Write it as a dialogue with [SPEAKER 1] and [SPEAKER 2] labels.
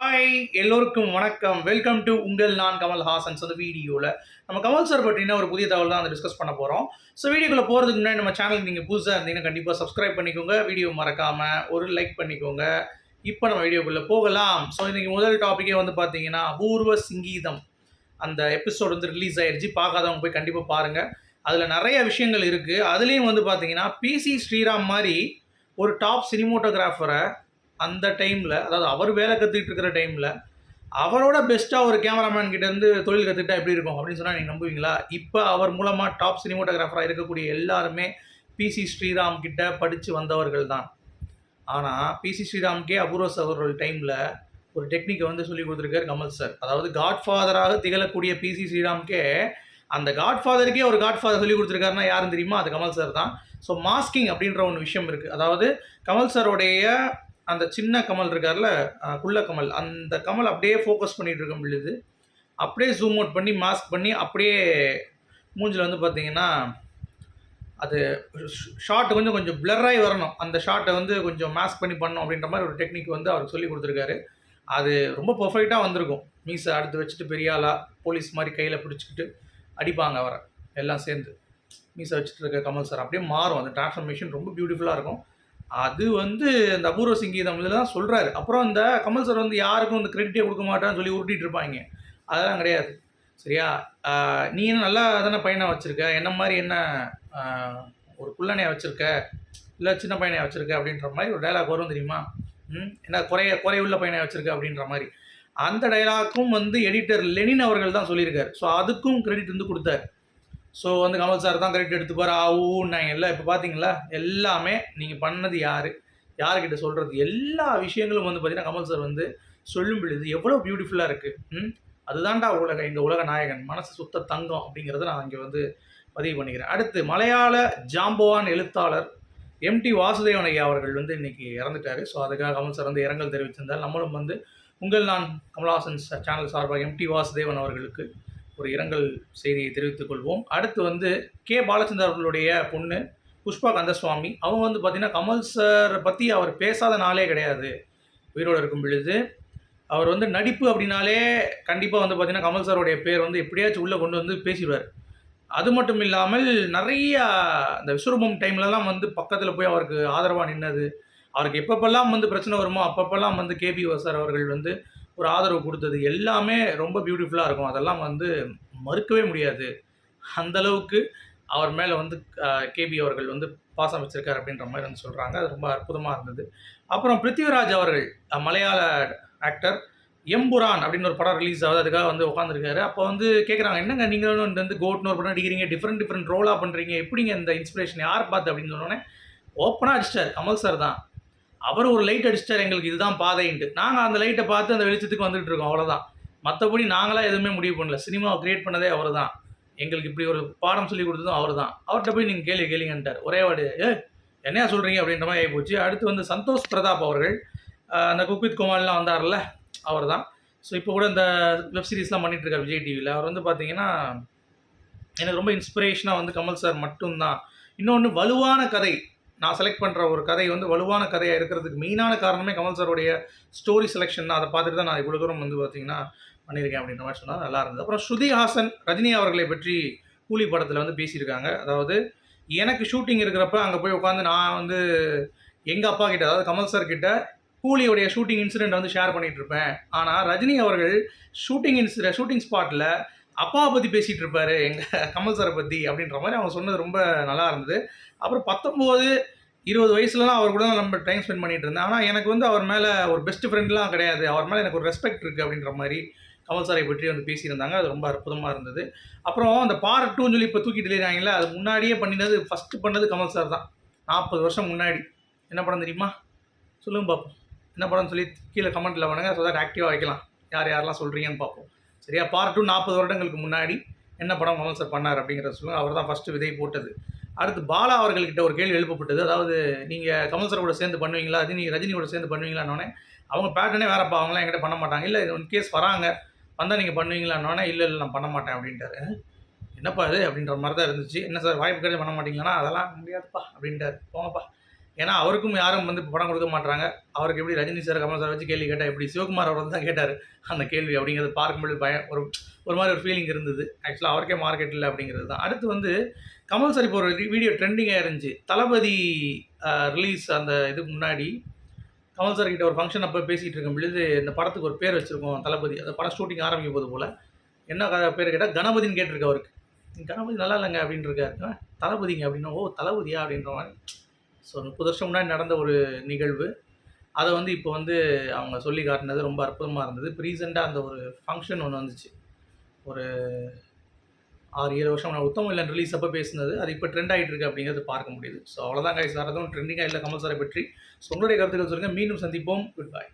[SPEAKER 1] Hi எல்லோருக்கும் வணக்கம். Welcome to உங்கள் நான் கமல் ஹாசன்ஸ் அந்த வீடியோவில் நம்ம கமல் சார் பற்றின ஒரு புதிய தகவல் தான் அதை டிஸ்கஸ் பண்ண போகிறோம் ஸோ வீடியோக்குள்ளே போகிறதுக்கு முன்னாடி நம்ம சேனலுக்கு நீங்கள் புதுசாக இருந்தீங்கன்னா கண்டிப்பாக சப்ஸ்கிரைப் பண்ணிக்கோங்க. வீடியோ மறக்காமல் ஒரு லைக் பண்ணிக்கோங்க. இப்போ நம்ம வீடியோக்குள்ளே போகலாம். ஸோ இன்றைக்கி முதல் டாப்பிக்கே வந்து பார்த்தீங்கன்னா அபூர்வ சிங்கீதம். அந்த எபிசோட் வந்து ரிலீஸ் ஆயிருச்சு. பார்க்காதவங்க போய் கண்டிப்பாக பாருங்கள் அதில் நிறைய விஷயங்கள் இருக்குது அதுலேயும் வந்து பார்த்தீங்கன்னா பிசி ஸ்ரீராம் மாதிரி ஒரு டாப் சினிமோட்டோகிராஃபரை அந்த டைமில் அதாவது அவர் வேலை கற்றுக்கிட்டு இருக்கிற டைமில் அவரோட பெஸ்ட்டாக ஒரு கேமராமேன் கிட்டேருந்து தொழில் கற்றுக்கிட்டா எப்படி இருக்கும் அப்படின்னு சொன்னால் நீங்கள் நம்புவீங்களா? இப்போ அவர் மூலமாக டாப் சினிமோட்டோகிராஃபராக இருக்கக்கூடிய எல்லாருமே பிசி ஸ்ரீராம் கிட்ட படித்து வந்தவர்கள் தான். ஆனால் பிசி ஸ்ரீராம்கே அபூர்வ அவர்கள் டைமில் ஒரு டெக்னிக்கை வந்து சொல்லி கொடுத்துருக்காரு கமல் சார் அதாவது காட்ஃபாதராக திகழக்கூடிய பிசி ஸ்ரீராம்கே அந்த காட்ஃபாதருக்கே ஒரு காட்ஃபாதர் சொல்லி கொடுத்துருக்காருன்னா யாருன்னு தெரியுமா? அது கமல் சார் தான். ஸோ மாஸ்கிங் அப்படின்ற ஒன்று விஷயம் இருக்குது அதாவது கமல் சாரோடைய அந்த சின்ன கமல் இருக்கார்ல குள்ள கமல் அந்த கமல் அப்படியே ஃபோக்கஸ் பண்ணிகிட்டு இருக்க பொழுது அப்படியே ஜூம் அவுட் பண்ணி மாஸ்க் பண்ணி அப்படியே மூஞ்சில் வந்து பார்த்தீங்கன்னா அது ஷார்ட் கொஞ்சம் கொஞ்சம் பிளராகி வரணும். அந்த ஷார்ட்டை வந்து கொஞ்சம் மாஸ்க் பண்ணி பண்ணணும் அப்படின்ற மாதிரி ஒரு டெக்னிக் வந்து அவருக்கு சொல்லி கொடுத்துருக்காரு. அது ரொம்ப பர்ஃபெக்டாக வந்திருக்கும். மீஸை அடுத்து வச்சுட்டு பெரிய ஆளாக போலீஸ் மாதிரி கையில் பிடிச்சிக்கிட்டு அடிப்பாங்க அவரை. எல்லாம் சேர்ந்து. மீசை வச்சுட்டு இருக்க கமல் சார் அப்படியே மாறும். அந்த டிரான்ஸ்ஃபர்மேஷன் ரொம்ப பியூட்டிஃபுல்லாக இருக்கும். அது வந்து அந்த அபூர்வ சங்கீதம் தான் சொல்கிறாரு அப்புறம் இந்த கமல் சார் வந்து யாருக்கும் அந்த கிரெடிட்டே கொடுக்க மாட்டான்னு சொல்லி உருட்டிட்டு இருப்பாங்க. அதெல்லாம் கிடையாது. சரியா? நீ என்ன நல்லா தானே பையனை வச்சுருக்க? என்ன மாதிரி என்ன ஒரு குள்ளனையை வச்சுருக்க? இல்லை சின்ன பையனை வச்சுருக்க? அப்படின்ற மாதிரி ஒரு டைலாக் வரும் தெரியுமா? ம்? என்ன குறைய குறையுள்ள பையனை வச்சுருக்க அப்படின்ற மாதிரி. அந்த டைலாக்கும் வந்து எடிட்டர் லெனின் அவர்கள் தான் சொல்லியிருக்காரு. ஸோ அதுக்கும் கிரெடிட் வந்து கொடுத்தாரு. ஸோ வந்து கமல் சார் தான் கரெக்ட் எடுத்துப்பார். ஆவுன்னாங்க எல்லாம் இப்போ பார்த்தீங்களா எல்லாமே நீங்கள் பண்ணது யார்? யார்கிட்ட சொல்கிறது எல்லா விஷயங்களும் வந்து பார்த்தீங்கன்னா கமல் சார் வந்து சொல்லும் பொழுது எவ்வளோ பியூட்டிஃபுல்லாக இருக்குது ம்? அதுதான்டா உலக எங்கள் உலக நாயகன். மனசு சுத்த தங்கம் அப்படிங்கிறத நான் இங்கே வந்து பதிவு பண்ணிக்கிறேன். அடுத்து மலையாள ஜாம்பவான் எழுத்தாளர் எம்டி வாசுதேவன் ஐயா அவர்கள் வந்து இன்னைக்கு இறந்துட்டாரு. ஸோ அதுக்காக கமல் சார் வந்து இரங்கல் தெரிவித்திருந்தார் நம்மளும் வந்து உங்கள் நான் கமல்ஹாசன் சேனல் சார்பாக எம்டி வாசுதேவன் அவர்களுக்கு ஒரு இரங்கல் செய்தியை தெரிவித்துக் கொள்வோம். அடுத்து வந்து கே. பாலச்சந்தர் அவர்களுடைய பொண்ணு புஷ்பா கந்தசுவாமி. அவங்க வந்து பார்த்திங்கன்னா கமல் சாரை பற்றி அவர் பேசாத நாளே கிடையாது. உயிரோடு இருக்கும் பொழுது. அவர் வந்து நடிப்பு அப்படின்னாலே கண்டிப்பாக வந்து பார்த்திங்கன்னா கமல் சாருடைய பேர் வந்து எப்படியாச்சும் உள்ளே கொண்டு வந்து பேசிடுவார். அது மட்டும் இல்லாமல் நிறைய இந்த விஸ்வரூபம் டைம்லலாம் வந்து பக்கத்தில் போய் அவருக்கு ஆதரவாக நின்னது. அவருக்கு எப்பப்பெல்லாம் வந்து பிரச்சனை வருமோ அப்பப்பெல்லாம் வந்து கேபி சார் அவர்கள் வந்து ஒரு ஆதரவு கொடுத்தது. எல்லாமே ரொம்ப பியூட்டிஃபுல்லாக இருக்கும். அதெல்லாம் வந்து மறுக்கவே முடியாது. அந்த அளவுக்கு அவர் மேலே வந்து கேபி அவர்கள் வந்து பாசம் வச்சுருக்கார் அப்படின்ற மாதிரி வந்து சொல்கிறாங்க அது ரொம்ப அற்புதமாக இருந்தது. அப்புறம் பிருத்திவிராஜ் அவர்கள் மலையாள ஆக்டர் எம்புரான் அப்படின்னு ஒரு படம் ரிலீஸ் ஆகுது. அதுக்காக வந்து உட்காந்துருக்காரு அப்போ வந்து கேட்குறாங்க என்னங்க நீங்களும் வந்து கோட்னு ஒரு படம் நடிக்கிறீங்க? டிஃப்ரெண்ட் டிஃப்ரெண்ட் ரோலாக பண்ணுறீங்க எப்படிங்க இந்த இன்ஸ்பிரேஷன் யார் பார்த்து? அப்படின்னு சொன்னோன்னே ஓப்பனாக அடிச்சிட்டார். கமல் சார் தான். அவர் ஒரு லைட் அடிச்சிட்டார் எங்களுக்கு இதுதான் பாதைன்ட்டு. நாங்கள் அந்த லைட்டை பார்த்து அந்த வெளிச்சத்துக்கு வந்துட்டு இருக்கோம் அவ்வளோதான் மற்றபடி நாங்களாம் எதுவுமே முடிவு பண்ணல. சினிமாவை கிரியேட் பண்ணதே அவர் தான் எங்களுக்கு இப்படி ஒரு பாடம் சொல்லி கொடுத்ததும் அவர் தான் அவர்கிட்ட போய் நீங்கள் கேள்வி கேளுங்கன்ட்டார். ஒரே வாடு ஏ என்னையா சொல்கிறீங்க அப்படின்ற மாதிரி ஆகிப்போச்சு அடுத்து வந்து சந்தோஷ் பிரதாப் அவர்கள் அந்த குக்வித் குமார்லாம் வந்தார்ல அவர் தான் ஸோ இப்போ கூட இந்த வெப் சீரிஸ்லாம் பண்ணிகிட்ருக்கார் இருக்கார் விஜய் டிவியில் அவர் வந்து பார்த்தீங்கன்னா எனக்கு ரொம்ப இன்ஸ்பிரேஷனாக வந்து கமல் சார் மட்டும்தான். இன்னொன்று வலுவான கதை. நான் செலக்ட் பண்ணுற ஒரு கதை வந்து வலுவான கதையாக இருக்கிறதுக்கு மெயினான காரணமே கமல் சாருடைய ஸ்டோரி செலெக்ஷன் தான். அதை பார்த்துட்டு தான் நான் இவ்வளோ தூரம் வந்து பார்த்தீங்கன்னா பண்ணியிருக்கேன் அப்படின்ற மாதிரி சொன்னால் நல்லா இருந்தது. அப்புறம் ஸ்ருதி ஹாசன் ரஜினி அவர்களை பற்றி கூலி படத்தில் வந்து பேசியிருக்காங்க. அதாவது எனக்கு ஷூட்டிங் இருக்கிறப்ப அங்கே போய் உட்காந்து நான் வந்து எங்கள் அப்பா கிட்ட அதாவது கமல் சார் கிட்ட கூலியோடைய ஷூட்டிங் இன்சிடென்ட் வந்து ஷேர் பண்ணிகிட்டு இருப்பேன். ஆனால் ரஜினி அவர்கள் ஷூட்டிங் இன்சிட ஷூட்டிங் ஸ்பாட்டில் அப்பாவை பற்றி பேசிகிட்டு இருப்பாரு எங்கள் கமல் சாரை பற்றி அப்படின்ற மாதிரி அவங்க சொன்னது ரொம்ப நல்லா இருந்தது. அப்புறம் பத்தொம்போது இருபது வயசுலலாம் அவர் கூட தான் நம்ம டைம் ஸ்பெண்ட் பண்ணிட்டு இருந்தேன். ஆனால் எனக்கு வந்து அவர் மேலே ஒரு பெஸ்ட் ஃப்ரெண்ட்லாம் கிடையாது. அவர் மேலே எனக்கு ஒரு ரெஸ்பெக்ட் இருக்குது அப்படின்ற மாதிரி கமல் சாரை பற்றி வந்து பேசியிருந்தாங்க. அது ரொம்ப அற்புதமாக இருந்தது. அப்புறம் அந்த பார்ட் டூன்னு சொல்லி இப்போ தூக்கிட்டு தெரியுறாங்களே அது முன்னாடியே பண்ணினது ஃபஸ்ட்டு பண்ணது கமல் சார் தான். நாற்பது வருஷம் முன்னாடி. என்ன படம் தெரியுமா? சொல்லுங்க பார்ப்போம் என்ன படம்னு சொல்லி கீழே கமெண்ட்டில் பண்ணுங்கள் ஸோ தட் ஆக்டிவாக வைக்கலாம். யார் யாரெல்லாம் சொல்கிறீங்கன்னு பார்ப்போம் சரியா? பார்ட் டூ நாற்பது வருடங்களுக்கு முன்னாடி என்ன படம் கமல் சார் பண்ணார் அப்படிங்கிறத சொல்லுங்கள் அவர் தான் ஃபஸ்ட்டு விதை போட்டது. அடுத்து பாலா அவர்கள்கிட்ட ஒரு கேள்வி எழுப்பப்பட்டது. அதாவது நீங்கள் கமல் சார் கூட சேர்ந்து பண்ணுவீங்களா? ரஜினி ரஜினி கூட சேர்ந்து பண்ணுவீங்களான்னொடனே அவங்க பேட்டர்னே வேறப்பா அவங்களாம் என்கிட்ட பண்ண மாட்டாங்க. இல்லை இன் கேஸ் வராங்க வந்தால் நீங்கள் பண்ணுவீங்களான்னொடனே இல்லை இல்லை நான் பண்ண மாட்டேன் அப்படின்ட்டாரு. என்னப்பா இது? அப்படின்ற மாதிரி தான் இருந்துச்சு. என்ன சார் வாய்ப்பு கிடையாது பண்ண மாட்டீங்களா அதெல்லாம் முடியாதுப்பா அப்படின்ட்டார். போங்கப்பா. ஏன்னா அவருக்கும் யாரும் வந்து படம் கொடுக்க மாட்டாங்க அவருக்கு எப்படி ரஜினி சார் கமல் சார் வச்சு கேள்வி கேட்டால் எப்படி சிவகுமார் அவர் தான் கேட்டார் அந்த கேள்வி அப்படிங்கிறது பார்க்கும்போது பயம் ஒரு ஒரு மாதிரி ஒரு ஃபீலிங் இருந்தது. ஆக்சுவலாக அவருக்கே மார்க்கெட் இல்லை அப்படிங்கிறது தான். அடுத்து வந்து கமல் சார் இப்போ ஒரு வீடியோ ட்ரெண்டிங்காக இருந்துச்சு. தளபதி ரிலீஸ் அந்த இதுக்கு முன்னாடி கமல் சார் கிட்ட ஒரு ஃபங்க்ஷன் அப்போ பேசிகிட்டு இருக்கும் பொழுது இந்த படத்துக்கு ஒரு பேர் வச்சுருக்கோம் தளபதி. அந்த படம் ஷூட்டிங் ஆரம்பிக்கும் போது போல். என்ன கதை பேர் கேட்டால் கணபதின்னு கேட்டிருக்கேன் அவருக்கு. கணபதி நல்லா இல்லைங்க அப்படின்னு இருக்காரு. தளபதிங்க அப்படின்னா ஓ தளபதியா அப்படின்ற மாதிரி ஸோ முப்பது வருஷம் முன்னாடி நடந்த ஒரு நிகழ்வு. அதை வந்து இப்போ வந்து அவங்க சொல்லி காட்டினது ரொம்ப அற்புதமாக இருந்தது. இப்போ ரீசெண்டாக அந்த ஒரு ஃபங்க்ஷன் ஒன்று வந்துச்சு. ஒரு ஆறு ஏழு வருஷம் நான் உத்தம ரிலீஸ் அப்போ பேசினது. அது இப்போ ட்ரெண்ட் ஆகிட்டு இருக்கு அப்படிங்கிறது பார்க்க முடியுது. ஸோ அவ்வளோதான் கைஸ் சார் அதுவும் ட்ரெண்டிங்காக இல்லை. கமல் சாரை பற்றி. ஸோ உங்களுடைய கருத்துக்கள் சொல்லுங்கள் மீண்டும் சந்திப்போம். குட் பாய்